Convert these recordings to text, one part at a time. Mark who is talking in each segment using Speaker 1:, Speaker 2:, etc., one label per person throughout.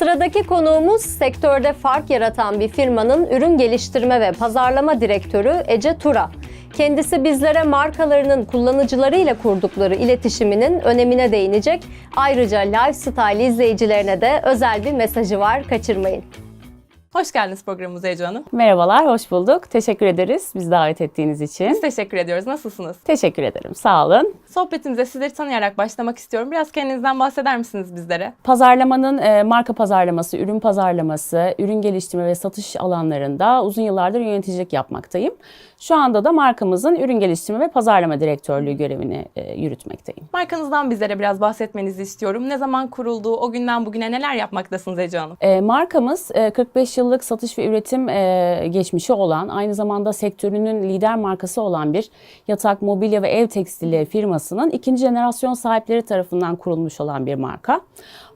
Speaker 1: Sıradaki konuğumuz sektörde fark yaratan bir firmanın ürün geliştirme ve pazarlama direktörü Ece Tura. Kendisi bizlere markalarının kullanıcılarıyla kurdukları iletişiminin önemine değinecek. Ayrıca Lifestyle izleyicilerine de özel bir mesajı var. Kaçırmayın.
Speaker 2: Hoş geldiniz programımıza Ece Hanım.
Speaker 3: Merhabalar, hoş bulduk. Teşekkür ederiz bizi davet ettiğiniz
Speaker 2: Biz
Speaker 3: için.
Speaker 2: teşekkür ediyoruz. Nasılsınız?
Speaker 3: Teşekkür ederim, sağ olun.
Speaker 2: Sohbetimize sizleri tanıyarak başlamak istiyorum. Biraz kendinizden bahseder misiniz bizlere?
Speaker 3: Pazarlamanın e, marka pazarlaması, ürün pazarlaması, ürün geliştirme ve satış alanlarında uzun yıllardır yöneticilik yapmaktayım. Şu anda da markamızın ürün geliştirme ve pazarlama direktörlüğü görevini e, yürütmekteyim.
Speaker 2: Markanızdan bizlere biraz bahsetmenizi istiyorum. Ne zaman kuruldu, o günden bugüne neler yapmaktasınız Ece Hanım?
Speaker 3: E, markamız e, 45 yıllık satış ve üretim e, geçmişi olan, aynı zamanda sektörünün lider markası olan bir yatak, mobilya ve ev tekstilleri firmasının ikinci jenerasyon sahipleri tarafından kurulmuş olan bir marka.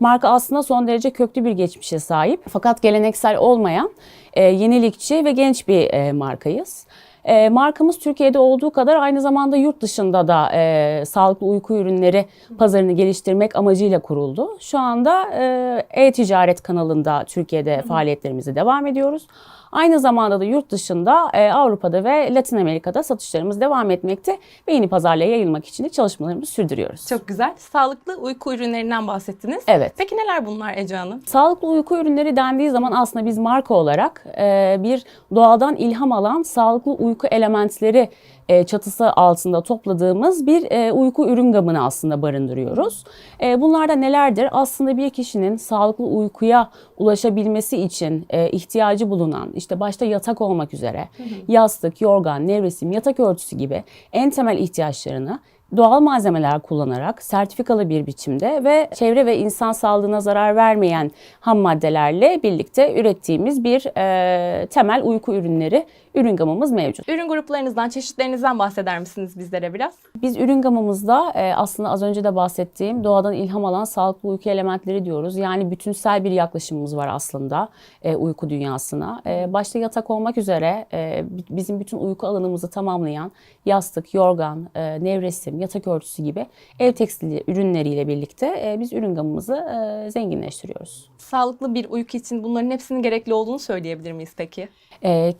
Speaker 3: Marka aslında son derece köklü bir geçmişe sahip fakat geleneksel olmayan, e, yenilikçi ve genç bir e, markayız. E, markamız Türkiye'de olduğu kadar aynı zamanda yurt dışında da e, sağlıklı uyku ürünleri pazarını geliştirmek amacıyla kuruldu. Şu anda e, e-ticaret kanalında Türkiye'de faaliyetlerimize devam ediyoruz. Aynı zamanda da yurt dışında e, Avrupa'da ve Latin Amerika'da satışlarımız devam etmekte ve yeni pazarlara yayılmak için de çalışmalarımızı sürdürüyoruz.
Speaker 2: Çok güzel. Sağlıklı uyku ürünlerinden bahsettiniz.
Speaker 3: Evet.
Speaker 2: Peki neler bunlar Ece Hanım?
Speaker 3: Sağlıklı uyku ürünleri dendiği zaman aslında biz marka olarak e, bir doğadan ilham alan sağlıklı uyku elementleri e, çatısı altında topladığımız bir e, uyku ürün gamını aslında barındırıyoruz. E, bunlar da nelerdir? Aslında bir kişinin sağlıklı uykuya ulaşabilmesi için e, ihtiyacı bulunan işte başta yatak olmak üzere yastık, yorgan, nevresim, yatak örtüsü gibi en temel ihtiyaçlarını doğal malzemeler kullanarak sertifikalı bir biçimde ve çevre ve insan sağlığına zarar vermeyen ham maddelerle birlikte ürettiğimiz bir e, temel uyku ürünleri ürün gamımız mevcut.
Speaker 2: Ürün gruplarınızdan, çeşitlerinizden bahseder misiniz bizlere biraz?
Speaker 3: Biz ürün gamımızda e, aslında az önce de bahsettiğim doğadan ilham alan sağlıklı uyku elementleri diyoruz. Yani bütünsel bir yaklaşımımız var aslında e, uyku dünyasına. E, başta yatak olmak üzere bi- bizim bütün uyku alanımızı tamamlayan yastık, yorgan, nevresim, yatak örtüsü gibi ev tekstili ürünleriyle birlikte biz ürün gamımızı zenginleştiriyoruz.
Speaker 2: Sağlıklı bir uyku için bunların hepsinin gerekli olduğunu söyleyebilir miyiz peki?
Speaker 3: E,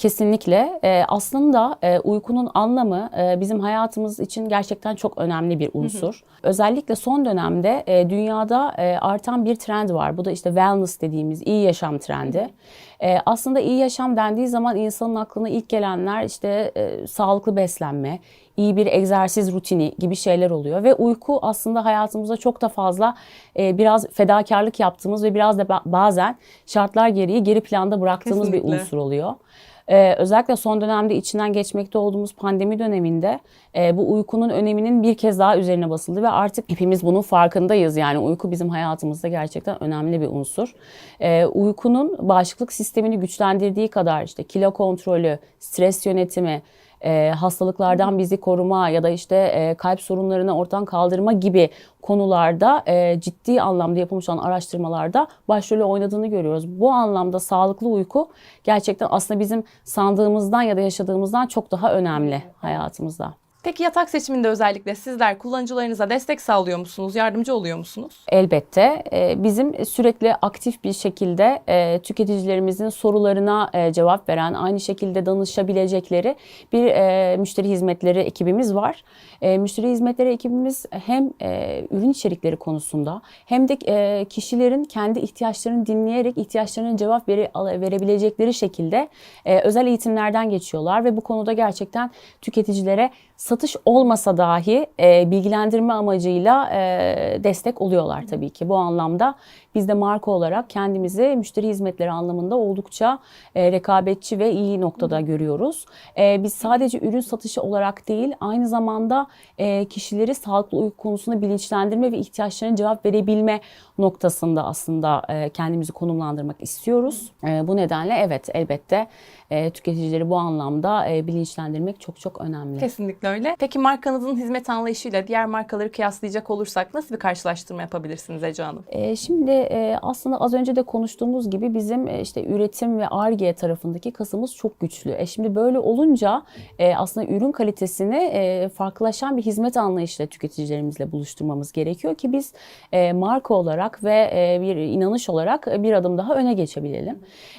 Speaker 3: E, aslında e, uykunun anlamı e, bizim hayatımız için gerçekten çok önemli bir unsur. Özellikle son dönemde e, dünyada e, artan bir trend var. Bu da işte wellness dediğimiz iyi yaşam trendi. E, aslında iyi yaşam dendiği zaman insanın aklına ilk gelenler işte e, sağlıklı beslenme, iyi bir egzersiz rutini gibi şeyler oluyor ve uyku aslında hayatımızda çok da fazla e, biraz fedakarlık yaptığımız ve biraz da ba- bazen şartlar gereği geri planda bıraktığımız bir
Speaker 2: Kesinlikle.
Speaker 3: unsur oluyor. Ee, özellikle son dönemde içinden geçmekte olduğumuz pandemi döneminde e, bu uykunun öneminin bir kez daha üzerine basıldı ve artık hepimiz bunun farkındayız. Yani uyku bizim hayatımızda gerçekten önemli bir unsur. Ee, uykunun bağışıklık sistemini güçlendirdiği kadar işte kilo kontrolü, stres yönetimi, e, hastalıklardan bizi koruma ya da işte e, kalp sorunlarını ortadan kaldırma gibi konularda e, ciddi anlamda yapılmış olan araştırmalarda başrolü oynadığını görüyoruz. Bu anlamda sağlıklı uyku gerçekten aslında bizim sandığımızdan ya da yaşadığımızdan çok daha önemli hayatımızda.
Speaker 2: Peki yatak seçiminde özellikle sizler kullanıcılarınıza destek sağlıyor musunuz? Yardımcı oluyor musunuz?
Speaker 3: Elbette e, bizim sürekli aktif bir şekilde e, tüketicilerimizin sorularına e, cevap veren, aynı şekilde danışabilecekleri bir e, müşteri hizmetleri ekibimiz var. Müşteri hizmetleri ekibimiz hem ürün içerikleri konusunda hem de kişilerin kendi ihtiyaçlarını dinleyerek ihtiyaçlarına cevap verebilecekleri şekilde özel eğitimlerden geçiyorlar ve bu konuda gerçekten tüketicilere satış olmasa dahi e, bilgilendirme amacıyla e, destek oluyorlar tabii ki. Bu anlamda biz de marka olarak kendimizi müşteri hizmetleri anlamında oldukça e, rekabetçi ve iyi noktada görüyoruz. E, biz sadece ürün satışı olarak değil aynı zamanda e, kişileri sağlıklı uyku konusunda bilinçlendirme ve ihtiyaçlarına cevap verebilme noktasında aslında e, kendimizi konumlandırmak istiyoruz. E, bu nedenle evet elbette e, tüketicileri bu anlamda e, bilinçlendirmek çok çok önemli.
Speaker 2: Kesinlikle öyle. Önemli. Peki markanızın hizmet anlayışıyla diğer markaları kıyaslayacak olursak nasıl bir karşılaştırma yapabilirsiniz Ece Hanım?
Speaker 3: E, Şimdi e, aslında az önce de konuştuğumuz gibi bizim e, işte üretim ve ARGE tarafındaki kasımız çok güçlü. E şimdi böyle olunca e, aslında ürün kalitesini e, farklılaşan bir hizmet anlayışıyla tüketicilerimizle buluşturmamız gerekiyor ki biz e, marka olarak ve e, bir inanış olarak bir adım daha öne geçebilelim.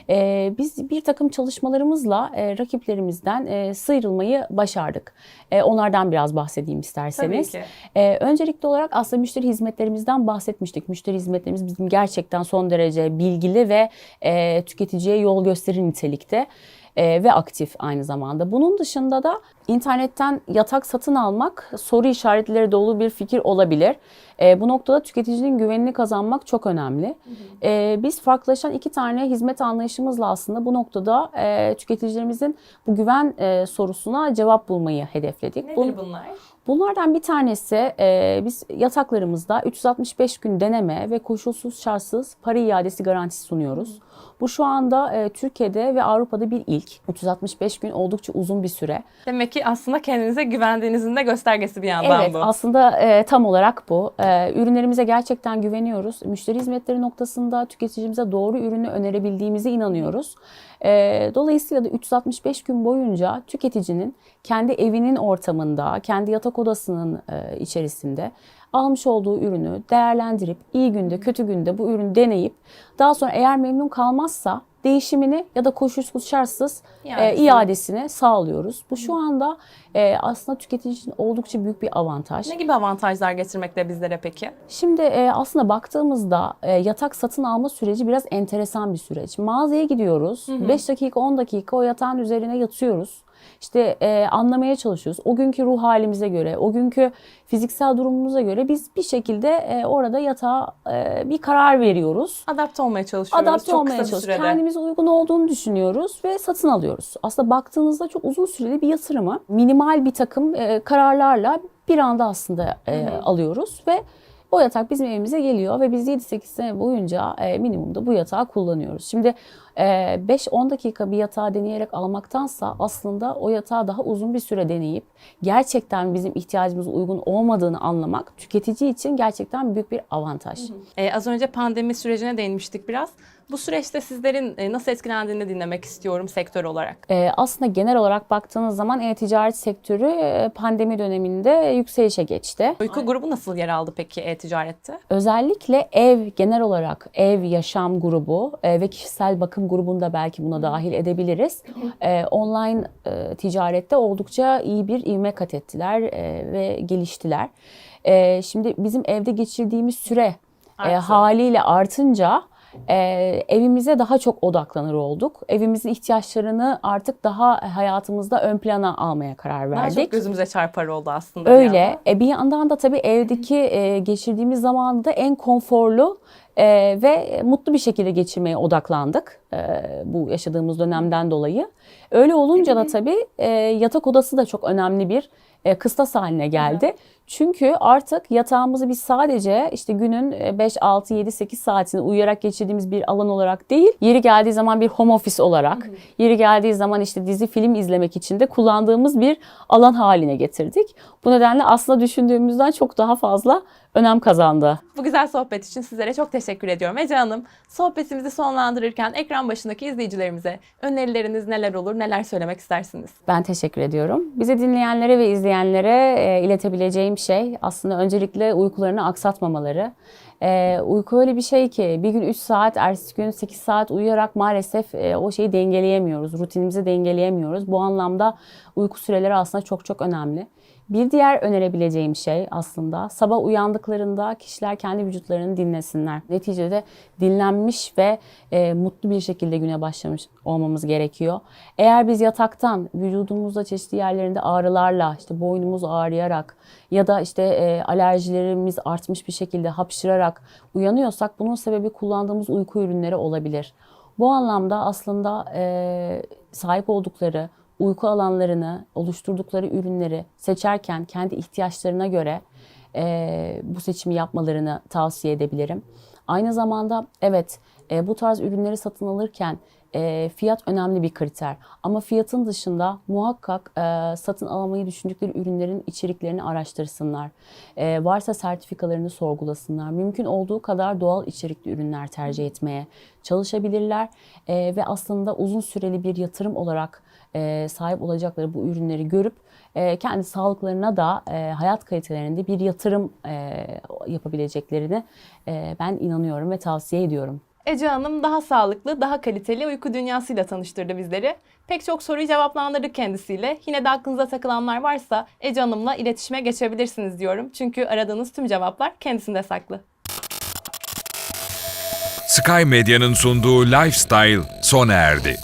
Speaker 3: E, biz bir takım çalışmalarımızla e, rakiplerimizden e, sıyrılmayı başardık. E, onlardan biraz bahsedeyim isterseniz.
Speaker 2: Tabii ki.
Speaker 3: Ee, öncelikli olarak aslında müşteri hizmetlerimizden bahsetmiştik. Müşteri hizmetlerimiz bizim gerçekten son derece bilgili ve e, tüketiciye yol gösterir nitelikte e, ve aktif aynı zamanda. Bunun dışında da internetten yatak satın almak soru işaretleri dolu bir fikir olabilir. E, bu noktada tüketicinin güvenini kazanmak çok önemli. E, biz farklılaşan iki tane hizmet anlayışımızla aslında bu noktada e, tüketicilerimizin bu güven e, sorusuna cevap bulmayı hedefledik.
Speaker 2: Nedir
Speaker 3: Bun-
Speaker 2: bunlar?
Speaker 3: Bunlardan bir tanesi e, biz yataklarımızda 365 gün deneme ve koşulsuz şartsız para iadesi garantisi sunuyoruz. Bu şu anda e, Türkiye'de ve Avrupa'da bir ilk. 365 gün oldukça uzun bir süre.
Speaker 2: Demek ki aslında kendinize güvendiğinizin de göstergesi bir yandan
Speaker 3: Evet
Speaker 2: bu.
Speaker 3: aslında e, tam olarak bu. E, ürünlerimize gerçekten güveniyoruz. Müşteri hizmetleri noktasında tüketicimize doğru ürünü önerebildiğimize inanıyoruz. E, dolayısıyla da 365 gün boyunca tüketicinin kendi evinin ortamında, kendi yatak odasının e, içerisinde almış olduğu ürünü değerlendirip iyi günde kötü günde bu ürünü deneyip daha sonra eğer memnun kalmazsa değişimini ya da koşulsuz şartsız e,
Speaker 2: İadesini.
Speaker 3: sağlıyoruz. Bu şu anda e, aslında tüketici için oldukça büyük bir avantaj.
Speaker 2: Ne gibi avantajlar getirmekte bizlere peki?
Speaker 3: Şimdi e, aslında baktığımızda e, yatak satın alma süreci biraz enteresan bir süreç. Mağazaya gidiyoruz. 5 dakika 10 dakika o yatağın üzerine yatıyoruz. İşte e, anlamaya çalışıyoruz. O günkü ruh halimize göre, o günkü fiziksel durumumuza göre biz bir şekilde e, orada yatağa e, bir karar veriyoruz.
Speaker 2: Adapte olmaya çalışıyoruz.
Speaker 3: Adapte
Speaker 2: çok
Speaker 3: olmaya çalışıyoruz. Kendimize uygun olduğunu düşünüyoruz ve satın alıyoruz. Aslında baktığınızda çok uzun süreli bir yatırımı minimal bir takım e, kararlarla bir anda aslında e, alıyoruz ve o yatak bizim evimize geliyor ve biz 7-8 sene boyunca e, minimumda bu yatağı kullanıyoruz. Şimdi 5-10 dakika bir yatağı deneyerek almaktansa aslında o yatağı daha uzun bir süre deneyip gerçekten bizim ihtiyacımıza uygun olmadığını anlamak tüketici için gerçekten büyük bir avantaj.
Speaker 2: Ee, az önce pandemi sürecine değinmiştik biraz. Bu süreçte sizlerin e, nasıl etkilendiğini dinlemek istiyorum sektör olarak.
Speaker 3: Ee, aslında genel olarak baktığınız zaman e-ticaret sektörü e, pandemi döneminde yükselişe geçti.
Speaker 2: Uyku grubu nasıl yer aldı peki e-ticarette?
Speaker 3: Özellikle ev genel olarak ev yaşam grubu e, ve kişisel bakım grubunu da belki buna dahil edebiliriz. E, online e, ticarette oldukça iyi bir ivme kat ettiler e, ve geliştiler. E, şimdi bizim evde geçirdiğimiz süre e, haliyle artınca e, evimize daha çok odaklanır olduk. Evimizin ihtiyaçlarını artık daha hayatımızda ön plana almaya karar
Speaker 2: Daha
Speaker 3: verdik.
Speaker 2: çok gözümüze çarpar oldu aslında. bir
Speaker 3: Öyle.
Speaker 2: yandan.
Speaker 3: E, bir yandan da tabii evdeki e, geçirdiğimiz zamanda en konforlu e, ve mutlu bir şekilde geçirmeye odaklandık e, bu yaşadığımız dönemden dolayı. Öyle olunca da tabii e, yatak odası da çok önemli bir e, kıstas haline geldi. Çünkü artık yatağımızı biz sadece işte günün e, 5, 6, 7, 8 saatini uyuyarak geçirdiğimiz bir alan olarak değil, yeri geldiği zaman bir home office olarak, yeri geldiği zaman işte dizi film izlemek için de kullandığımız bir alan haline getirdik. Bu nedenle aslında düşündüğümüzden çok daha fazla önem kazandı.
Speaker 2: Bu güzel sohbet için sizlere çok teşekkür ediyorum. Ece Hanım, sohbetimizi sonlandırırken ekran başındaki izleyicilerimize önerileriniz neler olur, neler söylemek istersiniz?
Speaker 3: Ben teşekkür ediyorum. Bizi dinleyenlere ve izleyenlere e, iletebileceğim şey aslında öncelikle uykularını aksatmamaları. E, uyku öyle bir şey ki bir gün 3 saat, ertesi gün 8 saat uyuyarak maalesef e, o şeyi dengeleyemiyoruz. Rutinimizi dengeleyemiyoruz. Bu anlamda uyku süreleri aslında çok çok önemli. Bir diğer önerebileceğim şey aslında sabah uyandıklarında kişiler kendi vücutlarını dinlesinler. Neticede dinlenmiş ve e, mutlu bir şekilde güne başlamış olmamız gerekiyor. Eğer biz yataktan vücudumuzda çeşitli yerlerinde ağrılarla, işte boynumuz ağrıyarak ya da işte e, alerjilerimiz artmış bir şekilde hapşırarak uyanıyorsak bunun sebebi kullandığımız uyku ürünleri olabilir. Bu anlamda aslında e, sahip oldukları uyku alanlarını, oluşturdukları ürünleri seçerken kendi ihtiyaçlarına göre e, bu seçimi yapmalarını tavsiye edebilirim. Aynı zamanda evet e, bu tarz ürünleri satın alırken e, fiyat önemli bir kriter. Ama fiyatın dışında muhakkak e, satın almayı düşündükleri ürünlerin içeriklerini araştırsınlar. E, varsa sertifikalarını sorgulasınlar. Mümkün olduğu kadar doğal içerikli ürünler tercih etmeye çalışabilirler. E, ve aslında uzun süreli bir yatırım olarak e, sahip olacakları bu ürünleri görüp e, kendi sağlıklarına da e, hayat kalitelerinde bir yatırım e, yapabileceklerini e, ben inanıyorum ve tavsiye ediyorum.
Speaker 2: Ece Hanım daha sağlıklı, daha kaliteli uyku dünyasıyla tanıştırdı bizleri. Pek çok soruyu cevaplandırdık kendisiyle. Yine de aklınıza takılanlar varsa Ece Hanım'la iletişime geçebilirsiniz diyorum. Çünkü aradığınız tüm cevaplar kendisinde saklı.
Speaker 4: Sky Medya'nın sunduğu Lifestyle sona erdi.